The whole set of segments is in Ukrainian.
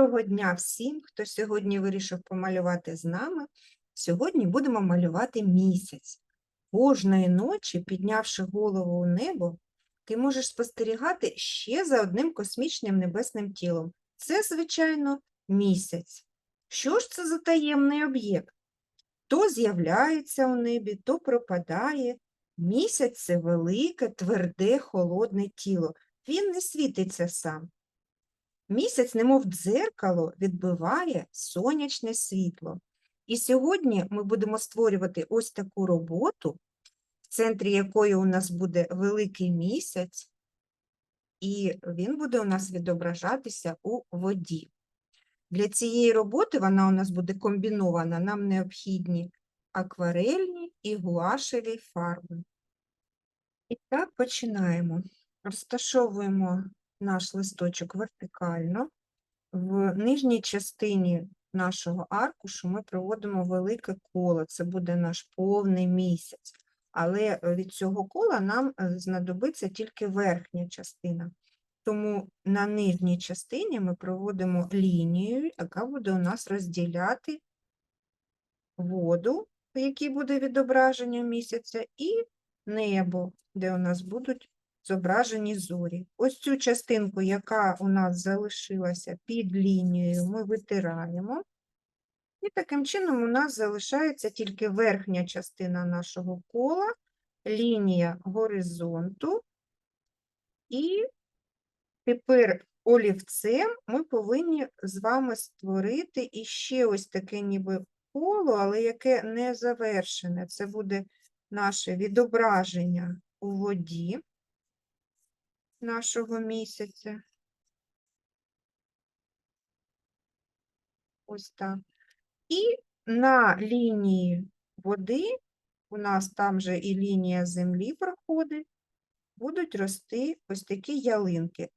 Доброго дня всім, хто сьогодні вирішив помалювати з нами. Сьогодні будемо малювати місяць. Кожної ночі, піднявши голову у небо, ти можеш спостерігати ще за одним космічним небесним тілом. Це, звичайно, місяць. Що ж це за таємний об'єкт? То з'являється у небі, то пропадає. Місяць це велике, тверде, холодне тіло. Він не світиться сам. Місяць, немов дзеркало, відбиває сонячне світло. І сьогодні ми будемо створювати ось таку роботу, в центрі якої у нас буде великий місяць, і він буде у нас відображатися у воді. Для цієї роботи вона у нас буде комбінована, нам необхідні акварельні і гуашеві фарби. І так починаємо. Розташовуємо наш листочок вертикально. В нижній частині нашого аркушу ми проводимо велике коло, це буде наш повний місяць. Але е, від цього кола нам е, знадобиться тільки верхня частина. Тому на нижній частині ми проводимо лінію, яка буде у нас розділяти воду, в якій буде відображення місяця, і небо, де у нас будуть зображені зорі. Ось цю частинку, яка у нас залишилася під лінією, ми витираємо. І таким чином у нас залишається тільки верхня частина нашого кола, лінія горизонту. І тепер олівцем ми повинні з вами створити іще ось таке ніби коло, але яке не завершене. Це буде наше відображення у воді нашого місяця. Ось так. І на лінії води, у нас там же і лінія землі проходить, будуть рости ось такі ялинки.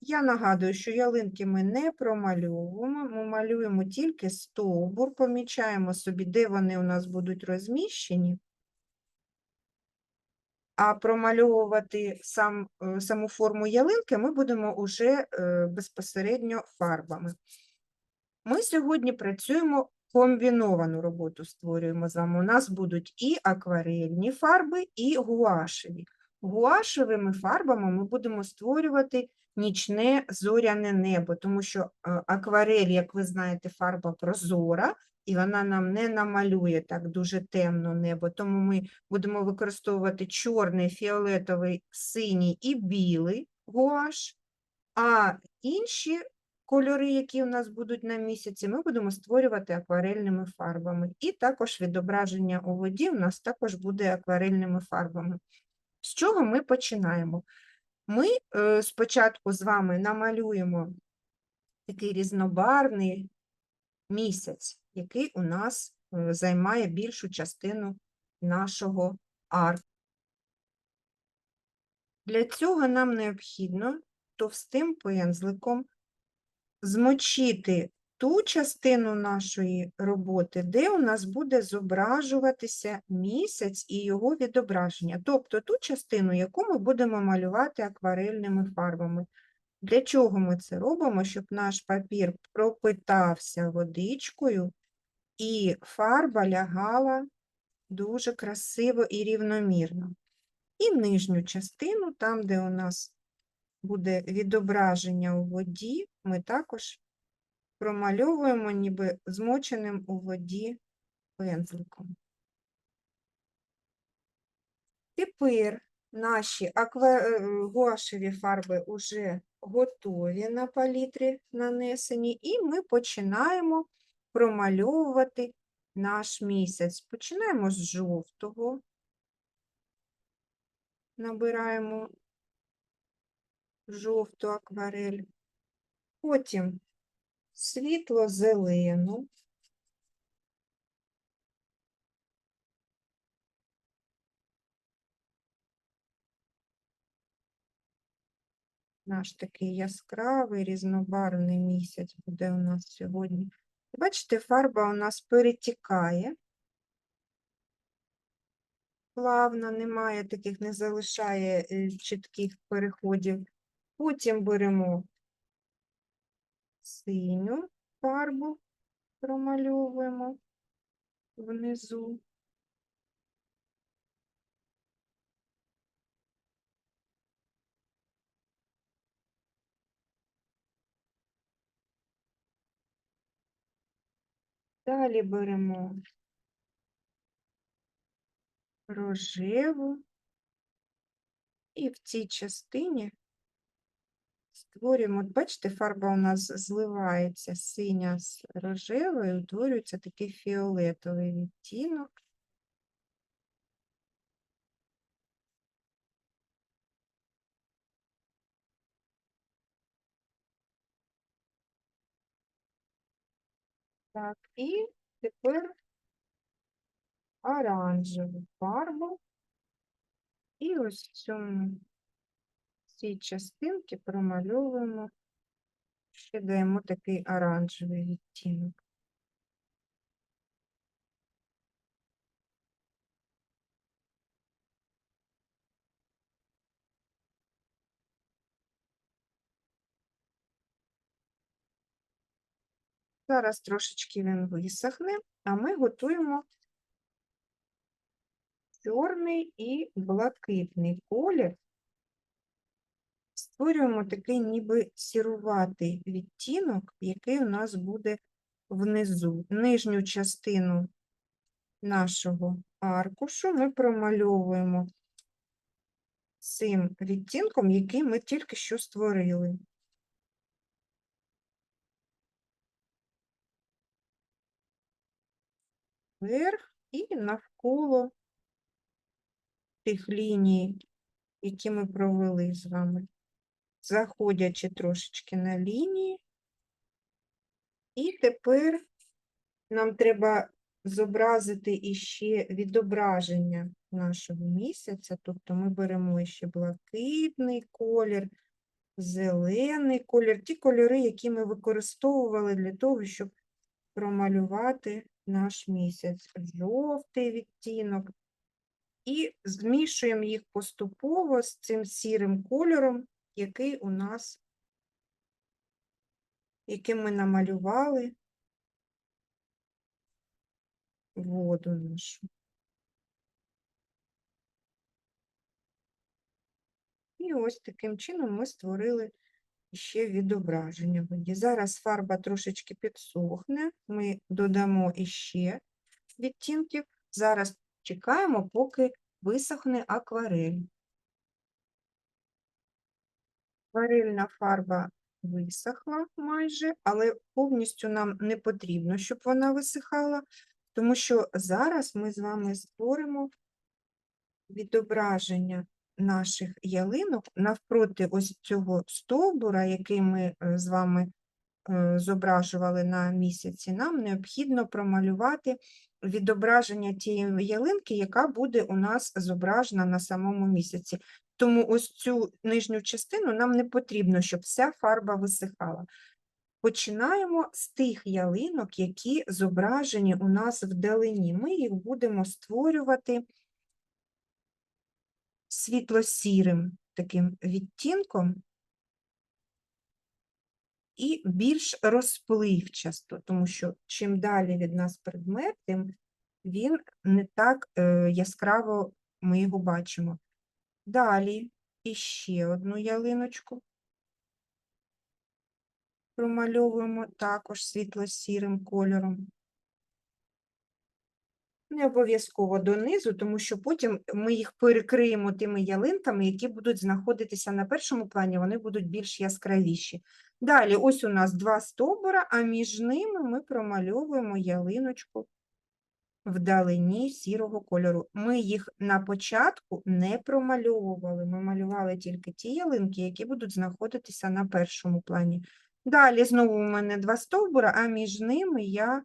Я нагадую, що ялинки ми не промальовуємо, ми малюємо тільки стовбур, помічаємо собі, де вони у нас будуть розміщені а промальовувати сам, е, саму форму ялинки ми будемо уже е, безпосередньо фарбами. Ми сьогодні працюємо комбіновану роботу створюємо з вами. У нас будуть і акварельні фарби, і гуашеві. Гуашевими фарбами ми будемо створювати нічне зоряне небо, тому що е, акварель, як ви знаєте, фарба прозора, і вона нам не намалює так дуже темно небо, тому ми будемо використовувати чорний, фіолетовий, синій і білий гуаш, а інші кольори, які у нас будуть на місяці, ми будемо створювати акварельними фарбами. І також відображення у воді у нас також буде акварельними фарбами. З чого ми починаємо? Ми е, спочатку з вами намалюємо такий різнобарний місяць, який у нас е, займає більшу частину нашого арку. Для цього нам необхідно товстим пензликом змочити ту частину нашої роботи, де у нас буде зображуватися місяць і його відображення, тобто ту частину, яку ми будемо малювати акварельними фарбами. Для чого ми це робимо? Щоб наш папір пропитався водичкою і фарба лягала дуже красиво і рівномірно. І нижню частину, там, де у нас буде відображення у воді, ми також промальовуємо ніби змоченим у воді пензликом. Тепер наші аква... е, гуашеві фарби вже готові на палітрі нанесені, і ми починаємо промальовувати наш місяць. Починаємо з жовтого, набираємо жовту акварель, потім світло-зелену, наш такий яскравий, різнобарвний місяць буде у нас сьогодні. Бачите, фарба у нас перетікає. Плавно, немає таких, не залишає е, чітких переходів. Потім беремо синю фарбу промальовуємо внизу. Далі беремо рожеву і в цій частині створюємо, от бачите, фарба у нас зливається синя з рожевою, утворюється такий фіолетовий відтінок. Так, і тепер оранжеву фарбу. І ось в цьому цій частинці промальовуємо, ще даємо такий оранжевий відтінок. Зараз трошечки він висохне, а ми готуємо чорний і блакитний колір. Створюємо такий ніби сіруватий відтінок, який у нас буде внизу. Нижню частину нашого аркушу ми промальовуємо цим відтінком, який ми тільки що створили. Вверх і навколо тих ліній, які ми провели з вами, заходячи трошечки на лінії. І тепер нам треба зобразити іще відображення нашого місяця, тобто ми беремо ще блакитний колір, зелений колір, ті кольори, які ми використовували для того, щоб промалювати наш місяць, жовтий відтінок, і змішуємо їх поступово з цим сірим кольором, який у нас, яким ми намалювали воду нашу. І ось таким чином ми створили ще відображення воді. Зараз фарба трошечки підсохне, ми додамо іще відтінків. Зараз чекаємо, поки висохне акварель. Акварельна фарба висохла майже, але повністю нам не потрібно, щоб вона висихала, тому що зараз ми з вами створимо відображення наших ялинок навпроти ось цього стовбура, який ми е, з вами е, зображували на місяці, нам необхідно промалювати відображення тієї ялинки, яка буде у нас зображена на самому місяці. Тому ось цю нижню частину нам не потрібно, щоб вся фарба висихала. Починаємо з тих ялинок, які зображені у нас вдалині. Ми їх будемо створювати світло-сірим таким відтінком і більш розпливчасто, тому що чим далі від нас предмет, тим він не так е, яскраво ми його бачимо. Далі іще одну ялиночку промальовуємо також світло-сірим кольором. Не обов'язково донизу, тому що потім ми їх перекриємо тими ялинками, які будуть знаходитися на першому плані, вони будуть більш яскравіші. Далі, ось у нас два стовбура, а між ними ми промальовуємо ялиночку вдалині сірого кольору. Ми їх на початку не промальовували, ми малювали тільки ті ялинки, які будуть знаходитися на першому плані. Далі знову у мене два стовбура, а між ними я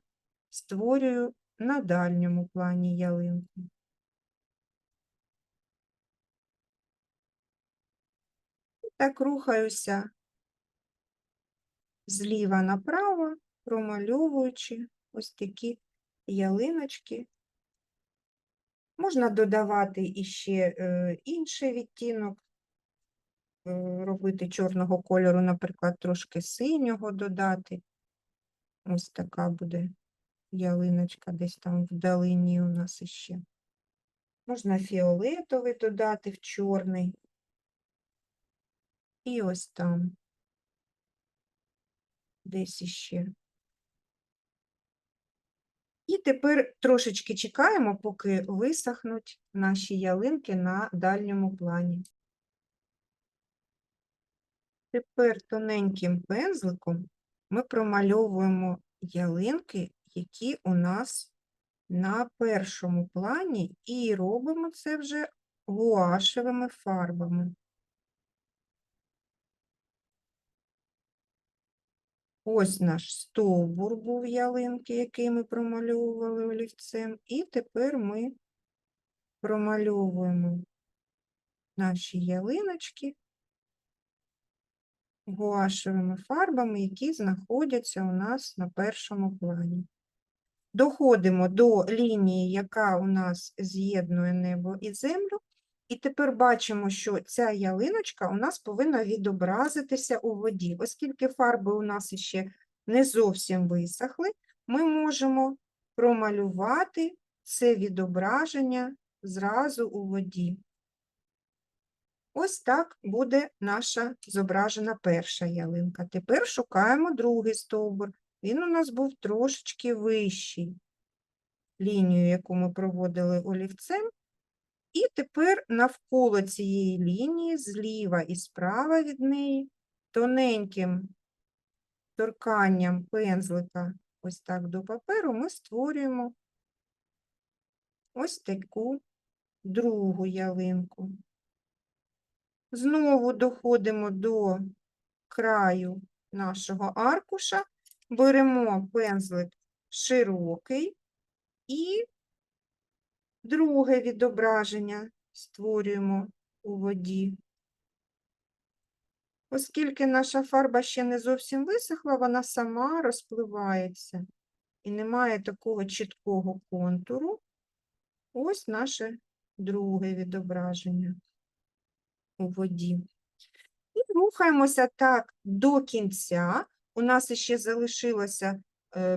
створюю на дальньому плані ялинку. Так рухаюся зліва направо, промальовуючи ось такі ялиночки. Можна додавати іще е, інший відтінок, е, робити чорного кольору, наприклад, трошки синього додати. Ось така буде ялиночка десь там вдалині у нас іще. Можна фіолетовий додати в чорний. І ось там. Десь іще. І тепер трошечки чекаємо, поки висохнуть наші ялинки на дальньому плані. Тепер тоненьким пензликом ми промальовуємо ялинки, які у нас на першому плані, і робимо це вже гуашевими фарбами. Ось наш стовбур був ялинки, який ми промальовували олівцем, і тепер ми промальовуємо наші ялиночки гуашевими фарбами, які знаходяться у нас на першому плані. Доходимо до лінії, яка у нас з'єднує небо і землю, і тепер бачимо, що ця ялиночка у нас повинна відобразитися у воді. Оскільки фарби у нас ще не зовсім висохли, ми можемо промалювати це відображення зразу у воді. Ось так буде наша зображена перша ялинка. Тепер шукаємо другий стовбур. Він у нас був трошечки вищий. Лінію, яку ми проводили олівцем. І тепер навколо цієї лінії, зліва і справа від неї, тоненьким торканням пензлика ось так до паперу, ми створюємо ось таку другу ялинку. Знову доходимо до краю нашого аркуша, беремо пензлик широкий і друге відображення створюємо у воді. Оскільки наша фарба ще не зовсім висохла, вона сама розпливається і немає такого чіткого контуру. Ось наше друге відображення у воді. І рухаємося так до кінця. У нас ще залишилося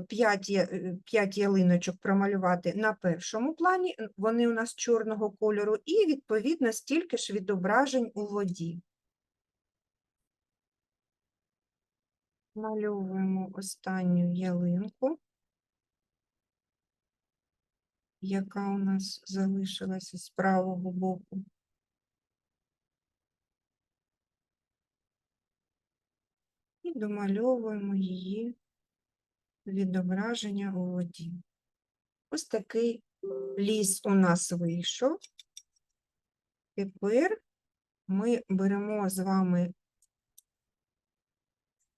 5, ялиночок промалювати на першому плані, вони у нас чорного кольору, і, відповідно, стільки ж відображень у воді. Малюємо останню ялинку, яка у нас залишилася з правого боку. Домальовуємо її відображення у воді. Ось такий ліс у нас вийшов. Тепер ми беремо з вами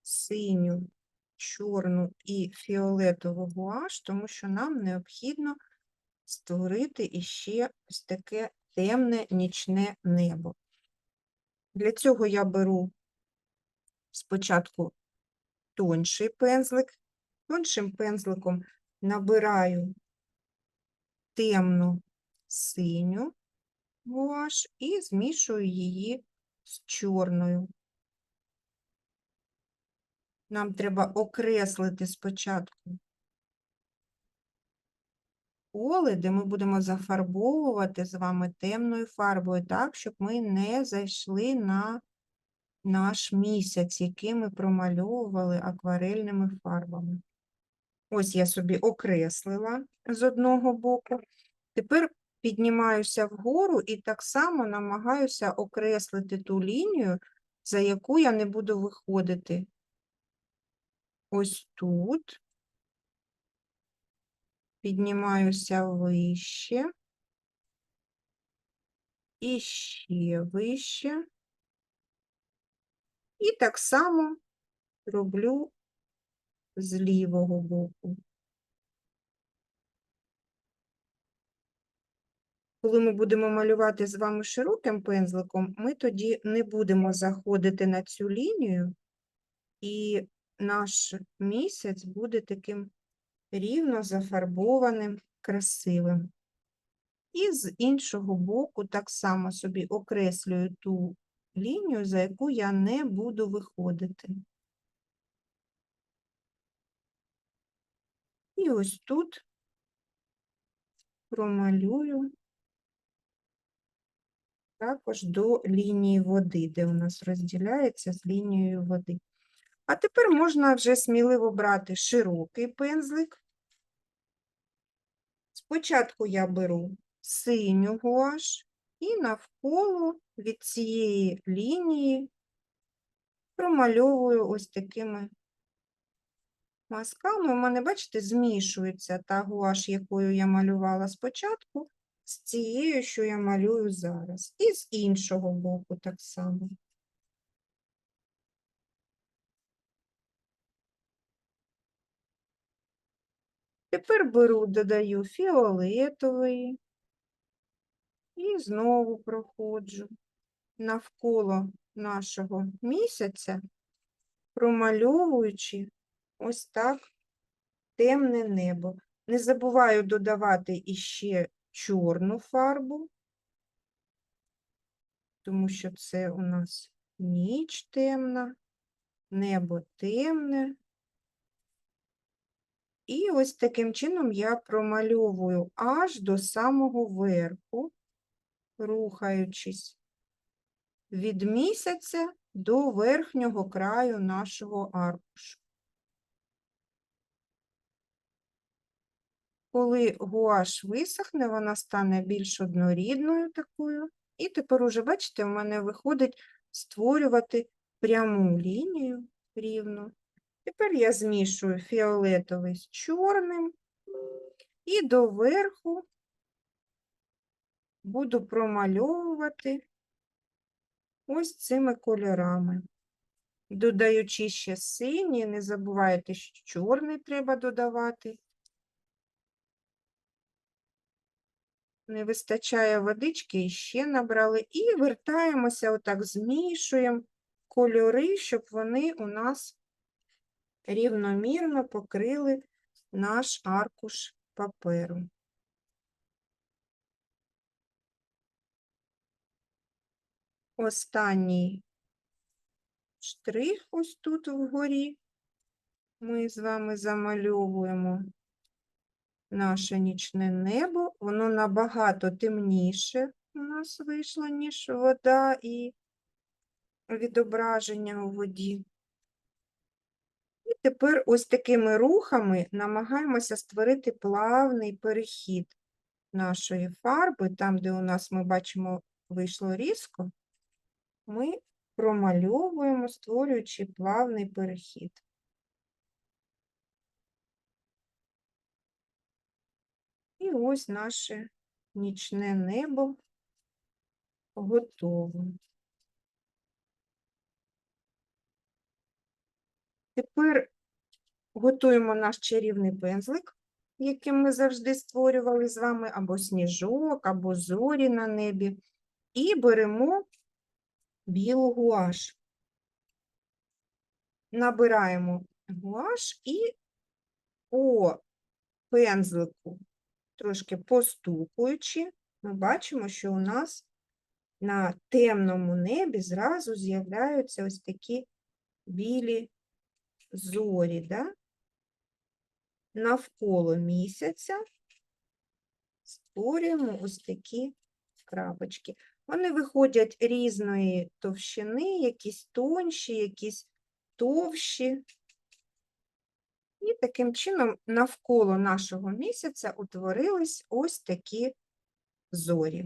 синю, чорну і фіолетову гуаш, тому що нам необхідно створити іще ось таке темне нічне небо. Для цього я беру спочатку тонший пензлик, тоншим пензликом набираю темну синю гуаш і змішую її з чорною. Нам треба окреслити спочатку поле, де ми будемо зафарбовувати з вами темною фарбою, так, щоб ми не зайшли на наш місяць, який ми промальовували акварельними фарбами. Ось я собі окреслила з одного боку. Тепер піднімаюся вгору і так само намагаюся окреслити ту лінію, за яку я не буду виходити. Ось тут. Піднімаюся вище. І ще вище. І так само роблю з лівого боку. Коли ми будемо малювати з вами широким пензликом, ми тоді не будемо заходити на цю лінію, і наш місяць буде таким рівно зафарбованим, красивим. І з іншого боку так само собі окреслюю ту лінію, за яку я не буду виходити. І ось тут промалюю також до лінії води, де у нас розділяється з лінією води. А тепер можна вже сміливо брати широкий пензлик. Спочатку я беру синю гуаш і навколо від цієї лінії промальовую ось такими мазками. У мене, бачите, змішується та гуаш, якою я малювала спочатку, з цією, що я малюю зараз. І з іншого боку так само. Тепер беру, додаю фіолетовий і знову проходжу навколо нашого місяця, промальовуючи ось так темне небо. Не забуваю додавати іще чорну фарбу, тому що це у нас ніч темна, небо темне. І ось таким чином я промальовую аж до самого верху, рухаючись від місяця до верхнього краю нашого аркушу. Коли гуаш висохне, вона стане більш однорідною такою. І тепер уже, бачите, в мене виходить створювати пряму лінію рівно. Тепер я змішую фіолетовий з чорним і доверху буду промальовувати ось цими кольорами. Додаючи ще синій, не забувайте, що чорний треба додавати. Не вистачає водички, і ще набрали. І вертаємося, отак змішуємо кольори, щоб вони у нас рівномірно покрили наш аркуш паперу. Останній штрих ось тут вгорі ми з вами замальовуємо наше нічне небо. Воно набагато темніше у нас вийшло, ніж вода і відображення у воді. І тепер ось такими рухами намагаємося створити плавний перехід нашої фарби, там, де у нас ми бачимо, вийшло різко, ми промальовуємо, створюючи плавний перехід. І ось наше нічне небо готове. Тепер готуємо наш чарівний пензлик, яким ми завжди створювали з вами або сніжок, або зорі на небі, і беремо білу гуаш. Набираємо гуаш і по пензлику, трошки постукуючи, ми бачимо, що у нас на темному небі зразу з'являються ось такі білі зорі, да? навколо місяця створюємо ось такі крапочки. Вони виходять різної товщини, якісь тонші, якісь товщі. І таким чином навколо нашого місяця утворились ось такі зорі.